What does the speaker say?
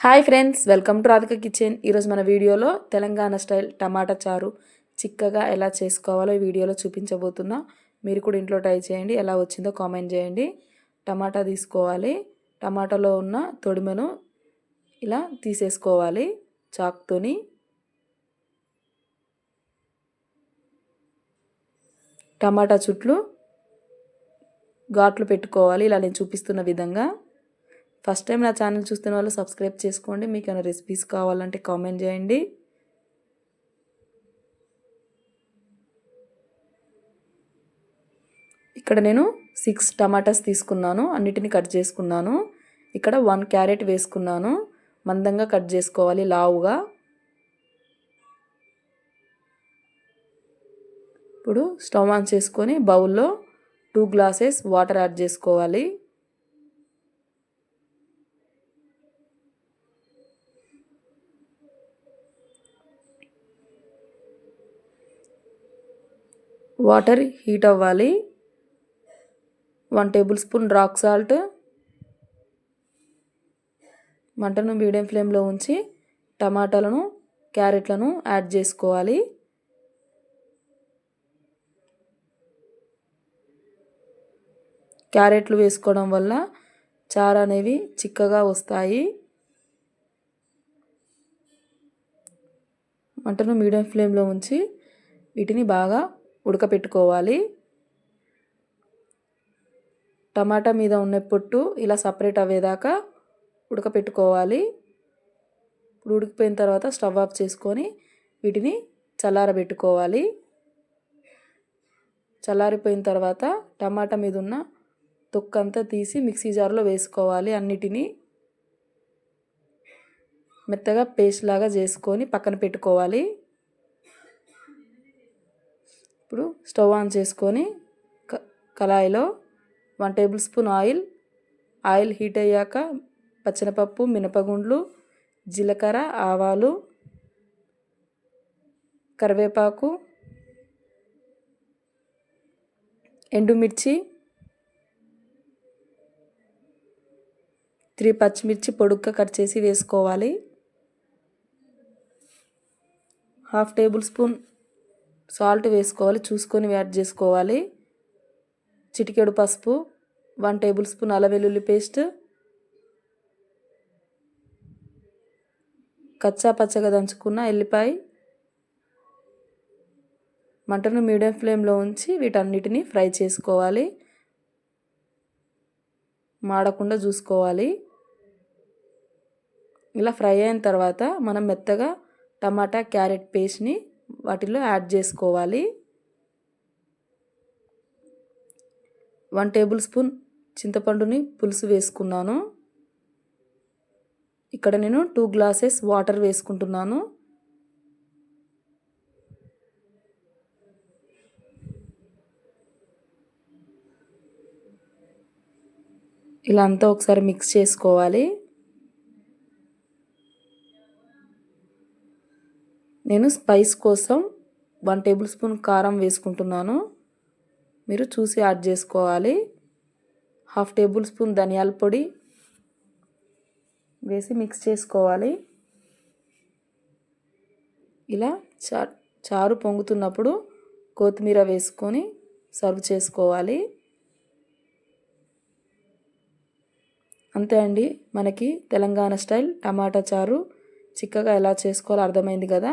Hi friends welcome to Radhika kitchen. ఈరోజు మన వీడియోలో తెలంగాణ స్టైల్ టమాటా చారు చిక్కగా ఎలా చేసుకోవాలో ఈ వీడియోలో చూపించబోతున్నా. మీరు కూడా ఇంట్లో ట్రై చేయండి ఎలా వచ్చిందో కామెంట్ చేయండి. టమాటా తీసుకోవాలి. టమాటాలో ఉన్న తొడిమెను ఇలా తీసేసుకోవాలి చాక్తోని. టమాటా చుట్లు ఘాట్లు పెట్టుకోవాలి ఇలా నేను చూపిస్తున్న విధంగా. ఫస్ట్ టైం నా ఛానల్ చూస్తున్న వాళ్ళు సబ్స్క్రైబ్ చేసుకోండి. మీకు ఏమైనా రెసిపీస్ కావాలంటే కామెంట్ చేయండి. ఇక్కడ నేను సిక్స్ టమాటాస్ తీసుకున్నాను. అన్నిటిని కట్ చేసుకున్నాను. ఇక్కడ వన్ క్యారెట్ వేసుకున్నాను. మందంగా కట్ చేసుకోవాలి లావుగా. ఇప్పుడు స్టవ్ ఆన్ చేసుకొని బౌల్లో టూ గ్లాసెస్ వాటర్ యాడ్ చేసుకోవాలి. వాటర్ హీట్ అవ్వాలి. One tablespoon rock salt. మంటను మీడియం ఫ్లేమ్లో ఉంచి టమాటాలను క్యారెట్లను యాడ్ చేసుకోవాలి. క్యారెట్లు వేసుకోవడం వల్ల చారు అనేవి చిక్కగా వస్తాయి. మంటను మీడియం ఫ్లేమ్లో ఉంచి వీటిని బాగా ఉడకపెట్టుకోవాలి. టమాటా మీద ఉన్న పొట్టు ఇలా సపరేట్ అయ్యేదాకా ఉడకపెట్టుకోవాలి. ఇప్పుడు ఉడికిపోయిన తర్వాత స్టవ్ ఆఫ్ చేసుకొని వీటిని చల్లారబెట్టుకోవాలి. చల్లారిపోయిన తర్వాత టమాటా మీద ఉన్న తొక్కంతా తీసి మిక్సీ జార్లో వేసుకోవాలి అన్నిటినీ. మెత్తగా పేస్ట్ లాగా చేసుకొని పక్కన పెట్టుకోవాలి. ఇప్పుడు స్టవ్ ఆన్ చేసుకొని కళాయిలో one tablespoon oil oil heat అయ్యాక పచ్చనపప్పు మినపగుండ్లు జీలకర్ర ఆవాలు కరివేపాకు ఎండుమిర్చి త్రీ పచ్చిమిర్చి పొడుగ్గా కట్ చేసి వేసుకోవాలి. హాఫ్ టేబుల్ స్పూన్ సాల్ట్ వేసుకోవాలి చూసుకొని యాడ్ చేసుకోవాలి. చిటికెడు పసుపు వన్ టేబుల్ స్పూన్ అల్ల వెల్లుల్లి పేస్ట్. కచ్చా పచ్చగా దంచుకున్న ఎల్లిపాయ. మటన్ మీడియం ఫ్లేమ్లో ఉంచి వీటన్నిటిని ఫ్రై చేసుకోవాలి. మాడకుండా చూసుకోవాలి. ఇలా ఫ్రై అయిన తర్వాత మనం మెత్తగా టమాటా క్యారెట్ పేస్ట్ని వాటిలో యాడ్ చేసుకోవాలి. వన్ టేబుల్ స్పూన్ చింతపండుని పులుసు వేసుకున్నాను. ఇక్కడ నేను టూ గ్లాసెస్ వాటర్ వేసుకుంటున్నాను. ఇలా అంతా ఒకసారి మిక్స్ చేసుకోవాలి. నేను స్పైస్ కోసం వన్ టేబుల్ స్పూన్ కారం వేసుకుంటున్నాను. మీరు చూసి యాడ్ చేసుకోవాలి. హాఫ్ టేబుల్ స్పూన్ ధనియాల పొడి వేసి మిక్స్ చేసుకోవాలి. ఇలా చా చారు పొంగుతున్నప్పుడు కొత్తిమీర వేసుకొని సర్వ్ చేసుకోవాలి. అంతే అండి. మనకి తెలంగాణ స్టైల్ టమాటా చారు చిక్కగా ఎలా చేసుకోవాలో అర్థమైంది కదా.